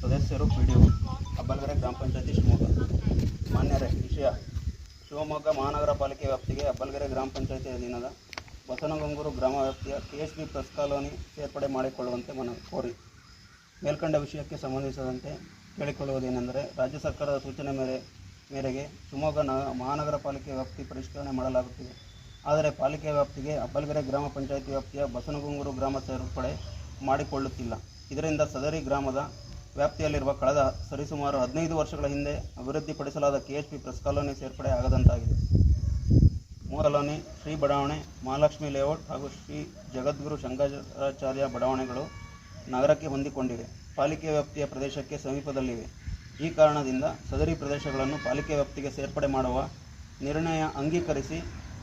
ಸದಸ್ಯರು P D Abbalagere ಗ್ರಾಮ ಪಂಚಾಯತಿ ಶಿವಮೊಗ್ಗ. ಮಾನ್ಯರೇ, ವಿಷಯ. ಶಿವಮೊಗ್ಗ ಮಹಾನಗರ ಪಾಲಿಕೆ ವ್ಯಾಪ್ತಿಗೆ ಅಬ್ಬಲಗೆರೆ ಗ್ರಾಮ ಪಂಚಾಯತಿ ಅಧೀನದ ಬಸನಗಂಗೂರು ಗ್ರಾಮ ವ್ಯಾಪ್ತಿಯ K S B press colony ಸೇರ್ಪಡೆ ಮಾಡಿಕೊಳ್ಳುವಂತೆ ಮನವಿ ಕೋರಿ. ಮೇಲ್ಕಂಡ ವಿಷಯಕ್ಕೆ ಸಂಬಂಧಿಸಿದಂತೆ ಕೇಳಿಕೊಳ್ಳುವುದೇನೆಂದರೆ ರಾಜ್ಯ ಸರ್ಕಾರದ ಸೂಚನೆ ಮೇರೆ, ಮೇರೆಗೆ ಶಿವಮೊಗ್ಗ ಮಹಾನಗರ ಪಾಲಿಕೆ ವ್ಯಾಪ್ತಿ ಪರಿಷ್ಕರಣೆ ಮಾಡಲಾಗುತ್ತಿದೆ. ಆದರೆ ಪಾಲಿಕೆ ವ್ಯಾಪ್ತಿಗೆ ಅಬ್ಬಲ್ಗೆರೆ ಗ್ರಾಮ ಪಂಚಾಯತಿ ವ್ಯಾಪ್ತಿಯ ಬಸನಗುಂಗೂರು ಗ್ರಾಮ ಸೇರ್ಪಡೆ ಮಾಡಿಕೊಳ್ಳುತ್ತಿಲ್ಲ. ಇದರಿಂದ ಸದರಿ ಗ್ರಾಮದ ವ್ಯಾಪ್ತಿಯಲ್ಲಿರುವ ಕಳೆದ ಸರಿಸುಮಾರು ಹದಿನೈದು ವರ್ಷಗಳ ಹಿಂದೆ ಅಭಿವೃದ್ಧಿಪಡಿಸಲಾದ K H P press colony ಸೇರ್ಪಡೆ ಆಗದಂತಾಗಿದೆ. ಮೂಲ ಕಾಲೋನಿ ಶ್ರೀ ಬಡಾವಣೆ, ಮಹಾಲಕ್ಷ್ಮಿ ಲೇಔಟ್ ಹಾಗೂ ಶ್ರೀ ಜಗದ್ಗುರು ಶಂಕರಾಚಾರ್ಯ ಬಡಾವಣೆಗಳು ನಗರಕ್ಕೆ ಹೊಂದಿಕೊಂಡಿವೆ. ಪಾಲಿಕೆ ವ್ಯಾಪ್ತಿಯ ಪ್ರದೇಶಕ್ಕೆ ಸಮೀಪದಲ್ಲಿವೆ. ಈ ಕಾರಣದಿಂದ ಸದರಿ ಪ್ರದೇಶಗಳನ್ನು ಪಾಲಿಕೆ ವ್ಯಾಪ್ತಿಗೆ ಸೇರ್ಪಡೆ ಮಾಡುವ ನಿರ್ಣಯ ಅಂಗೀಕರಿಸಿ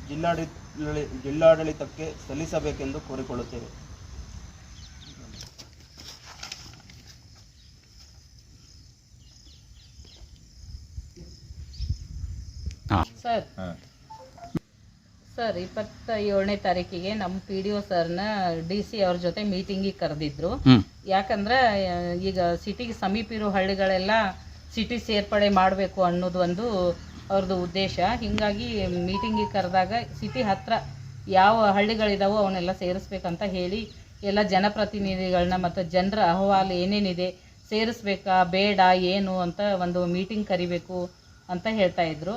ಜಿಲ್ಲಾಡಳಿ ಜಿಲ್ಲಾಡಳಿತಕ್ಕೆ ಸಲ್ಲಿಸಬೇಕೆಂದು ಕೋರಿಕೊಳ್ಳುತ್ತೇವೆ. ಸರ್. ಸರ್ ಇಪ್ಪತ್ತ ಏಳನೇ ತಾರೀಕಿಗೆ ನಮ್ಮ ಪಿ ಡಿ ಒ ಸರ್ನ ಡಿ ಸಿ ಅವ್ರ ಜೊತೆ ಮೀಟಿಂಗಿಗೆ ಕರೆದಿದ್ರು. ಯಾಕಂದ್ರೆ ಈಗ ಸಿಟಿಗೆ ಸಮೀಪ ಇರೋ ಹಳ್ಳಿಗಳೆಲ್ಲ ಸಿಟಿ ಸೇರ್ಪಡೆ ಮಾಡಬೇಕು ಅನ್ನೋದು ಒಂದು ಅವ್ರದ್ದು ಉದ್ದೇಶ. ಹೀಗಾಗಿ ಮೀಟಿಂಗಿಗೆ ಕರೆದಾಗ ಸಿಟಿ ಹತ್ರ ಯಾವ ಹಳ್ಳಿಗಳಿದಾವೋ ಅವನ್ನೆಲ್ಲ ಸೇರಿಸ್ಬೇಕಂತ ಹೇಳಿ ಎಲ್ಲ ಜನಪ್ರತಿನಿಧಿಗಳನ್ನ ಮತ್ತು ಜನರ ಅಹವಾಲು ಏನೇನಿದೆ ಸೇರಿಸ್ಬೇಕಾ ಬೇಡ ಏನು ಅಂತ ಒಂದು ಮೀಟಿಂಗ್ ಕರಿಬೇಕು ಅಂತ ಹೇಳ್ತಾ ಇದ್ರು.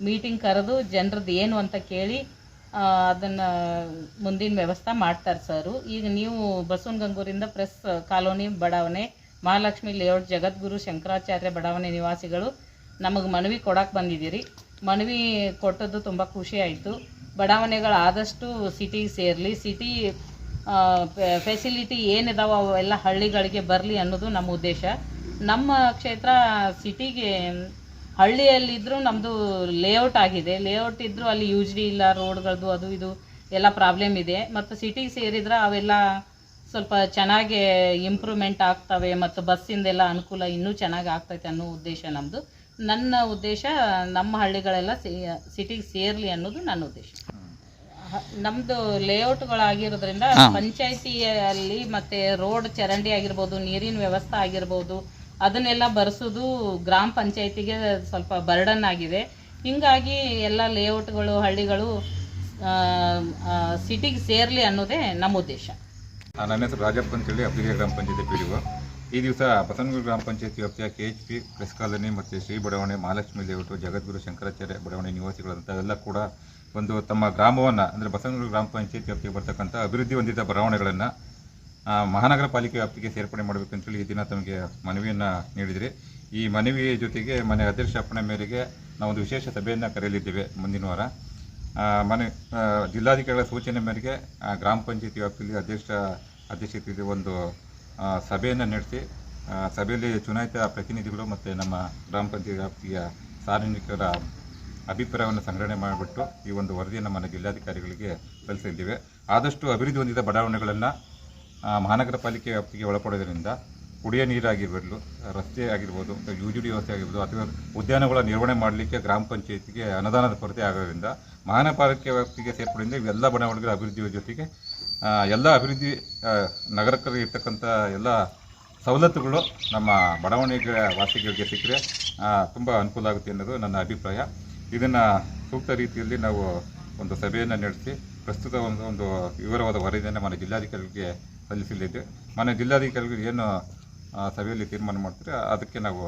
ಮೀಟಿಂಗ್ ಕರೆದು ಜನರದ್ದು ಏನು ಅಂತ ಕೇಳಿ ಅದನ್ನು ಮುಂದಿನ ವ್ಯವಸ್ಥೆ ಮಾಡ್ತಾರೆ ಸರು. ಈಗ ನೀವು ಬಸವನಗಂಗೂರಿಂದ ಪ್ರೆಸ್ ಕಾಲೋನಿ ಬಡಾವಣೆ, ಮಹಾಲಕ್ಷ್ಮಿ ಲೇಔಟ್, ಜಗದ್ಗುರು ಶಂಕರಾಚಾರ್ಯ ಬಡಾವಣೆ ನಿವಾಸಿಗಳು ನಮಗೆ ಮನವಿ ಕೊಡಕ್ಕೆ ಬಂದಿದ್ದೀರಿ. ಮನವಿ ಕೊಟ್ಟದ್ದು ತುಂಬ ಖುಷಿ ಆಯಿತು. ಬಡಾವಣೆಗಳು ಆದಷ್ಟು ಸಿಟಿಗೆ ಸೇರಲಿ ಸಿಟಿ ಫೆಸಿಲಿಟಿ ಏನಿದಾವ ಅವೆಲ್ಲ ಹಳ್ಳಿಗಳಿಗೆ ಬರಲಿ ಅನ್ನೋದು ನಮ್ಮ ಉದ್ದೇಶ. ನಮ್ಮ ಕ್ಷೇತ್ರ ಸಿಟಿಗೆ ಹಳ್ಳಿಯಲ್ಲಿದ್ದರೂ ನಮ್ಮದು ಲೇಔಟ್ ಆಗಿದೆ. ಲೇಔಟ್ ಇದ್ದರೂ ಅಲ್ಲಿ ಯೂಜ್ಡಿ ಇಲ್ಲ ರೋಡ್ಗಳದ್ದು ಅದು ಇದು ಎಲ್ಲ ಪ್ರಾಬ್ಲಮ್ ಇದೆ. ಮತ್ತು ಸಿಟಿಗೆ ಸೇರಿದ್ರೆ ಅವೆಲ್ಲ ಸ್ವಲ್ಪ ಚೆನ್ನಾಗಿ ಇಂಪ್ರೂವ್ಮೆಂಟ್ ಆಗ್ತವೆ ಮತ್ತು ಬಸ್ಸಿಂದೆಲ್ಲ ಅನುಕೂಲ ಇನ್ನೂ ಚೆನ್ನಾಗಿ ಆಗ್ತೈತೆ ಅನ್ನೋ ಉದ್ದೇಶ ನಮ್ಮದು ನನ್ನ ಉದ್ದೇಶ ನಮ್ಮ ಹಳ್ಳಿಗಳೆಲ್ಲ ಸಿಟಿಗೆ ಸೇರಲಿ ಅನ್ನೋದು ನನ್ನ ಉದ್ದೇಶ. ನಮ್ಮದು ಲೇಔಟ್ಗಳಾಗಿರೋದ್ರಿಂದ ಪಂಚಾಯತಿಯಲ್ಲಿ ಮತ್ತೆ ರೋಡ್ ಚರಂಡಿ ಆಗಿರ್ಬೋದು ನೀರಿನ ವ್ಯವಸ್ಥೆ ಆಗಿರ್ಬೋದು ಅದನ್ನೆಲ್ಲ ಬರೆಸೋದು ಗ್ರಾಮ ಪಂಚಾಯತಿಗೆ ಸ್ವಲ್ಪ ಬರ್ಡನ್ ಆಗಿದೆ. ಹಿಂಗಾಗಿ ಎಲ್ಲ ಲೇಔಟ್ಗಳು ಹಳ್ಳಿಗಳು ಸಿಟಿಗೆ ಸೇರಲಿ ಅನ್ನೋದೇ ನಮ್ಮ ಉದ್ದೇಶ. ನನ್ನ ಹೆಸರು ರಾಜಪ್ಪ ಅಂತೇಳಿ, ಅಬ್ಬಿಗೆ ಗ್ರಾಮ ಪಂಚಾಯತಿ ಪಿ ಈ ದಿವಸ ಬಸನಗೂರು ಗ್ರಾಮ ಪಂಚಾಯತಿ ವ್ಯಾಪ್ತಿಯ K H P press colony ಮತ್ತು ಶ್ರೀ ಬಡಾವಣೆ ಮಹಾಲಕ್ಷ್ಮಿ ಲೇಔಟು ಜಗದ್ಗುರು ಶಂಕರಾಚಾರ್ಯ ಬಡಾವಣೆ ನಿವಾಸಿಗಳಂಥವೆಲ್ಲ ಕೂಡ ಒಂದು ತಮ್ಮ ಗ್ರಾಮವನ್ನು, ಅಂದರೆ ಬಸವನಗುರು ಗ್ರಾಮ ಪಂಚಾಯತಿ ವ್ಯಾಪ್ತಿಗೆ ಬರ್ತಕ್ಕಂಥ ಅಭಿವೃದ್ಧಿ ಹೊಂದಿದ ಬಡಾವಣೆಗಳನ್ನು ಮಹಾನಗರ ಪಾಲಿಕೆ ವ್ಯಾಪ್ತಿಗೆ ಸೇರ್ಪಡೆ ಮಾಡಬೇಕಂತೇಳಿ ಈ ದಿನ ತಮಗೆ ಮನವಿಯನ್ನು ನೀಡಿದಿರಿ. ಈ ಮನವಿ ಜೊತೆಗೆ ಮನೆ ಅಧ್ಯಕ್ಷ ಅಪ್ಪಣೆ ಮೇರೆಗೆ ನಾವೊಂದು ವಿಶೇಷ ಸಭೆಯನ್ನು ಕರೆಯಲಿದ್ದೇವೆ ಮುಂದಿನ ವಾರ. ಮನೆ ಜಿಲ್ಲಾಧಿಕಾರಿಗಳ ಸೂಚನೆ ಮೇರೆಗೆ ಗ್ರಾಮ ಪಂಚಾಯತಿ ವ್ಯಾಪ್ತಿಯಲ್ಲಿ ಅಧ್ಯಕ್ಷ, ಅಧ್ಯಕ್ಷತೆಯಲ್ಲಿ ಒಂದು ಸಭೆಯನ್ನು ನಡೆಸಿ ಸಭೆಯಲ್ಲಿ ಚುನಾಯಿತ ಪ್ರತಿನಿಧಿಗಳು ಮತ್ತು ನಮ್ಮ ಗ್ರಾಮ ಪಂಚಾಯತ್ ವ್ಯಾಪ್ತಿಯ ಸಾರ್ವಜನಿಕರ ಅಭಿಪ್ರಾಯವನ್ನು ಸಂಗ್ರಹಣೆ ಮಾಡಿಬಿಟ್ಟು ಈ ಒಂದು ವರದಿಯನ್ನು ಮನೆ ಜಿಲ್ಲಾಧಿಕಾರಿಗಳಿಗೆ ಸಲ್ಲಿಸಿದ್ದೇವೆ. ಆದಷ್ಟು ಅಭಿವೃದ್ಧಿ ಹೊಂದಿದ ಬಡಾವಣೆಗಳನ್ನು ಮಹಾನಗರ ಪಾಲಿಕೆ ವ್ಯಾಪ್ತಿಗೆ ಒಳಪಡೋದ್ರಿಂದ ಕುಡಿಯೋ ನೀರಾಗಿರ್ಬೋದು ರಸ್ತೆ ಆಗಿರ್ಬೋದು ಯು ಜಿ ಡಿ ವ್ಯವಸ್ಥೆ ಆಗಿರ್ಬೋದು, ಅಥವಾ ಉದ್ಯಾನಗಳ ನಿರ್ವಹಣೆ ಮಾಡಲಿಕ್ಕೆ ಗ್ರಾಮ ಪಂಚಾಯತಿಗೆ ಅನುದಾನದ ಕೊರತೆ ಆಗೋದ್ರಿಂದ ಮಹಾನಗರ ಪಾಲಿಕೆ ವ್ಯಾಪ್ತಿಗೆ ಸೇರ್ಪಡೆಯಿಂದ ಇವೆಲ್ಲ ಬಡಾವಣೆಗಳ ಅಭಿವೃದ್ಧಿಯ ಜೊತೆಗೆ ಎಲ್ಲ ಅಭಿವೃದ್ಧಿ ನಗರಕ್ಕೆ ಇರ್ತಕ್ಕಂಥ ಎಲ್ಲ ಸವಲತ್ತುಗಳು ನಮ್ಮ ಬಡಾವಣೆಗಳ ವಾಸಿಗಳಿಗೆ ಸಿಕ್ಕರೆ ತುಂಬ ಅನುಕೂಲ ಆಗುತ್ತೆ ಅನ್ನೋದು ನನ್ನ ಅಭಿಪ್ರಾಯ. ಇದನ್ನು ಸೂಕ್ತ ರೀತಿಯಲ್ಲಿ ನಾವು ಒಂದು ಸಭೆಯನ್ನು ನಡೆಸಿ, ಪ್ರಸ್ತುತ ಒಂದು ಒಂದು ವಿವರವಾದ ವರದಿಯನ್ನು ನಮ್ಮ ಜಿಲ್ಲಾಧಿಕಾರಿಗಳಿಗೆ ಸಲ್ಲಿಸಲಿದೆ. ಮನೆ ಜಿಲ್ಲಾಧಿಕಾರಿಗಳು ಏನು ಸಭೆಯಲ್ಲಿ ತೀರ್ಮಾನ ಮಾಡ್ತಾರೆ ಅದಕ್ಕೆ ನಾವು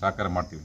ಸಹಕಾರ ಮಾಡ್ತೀವಿ.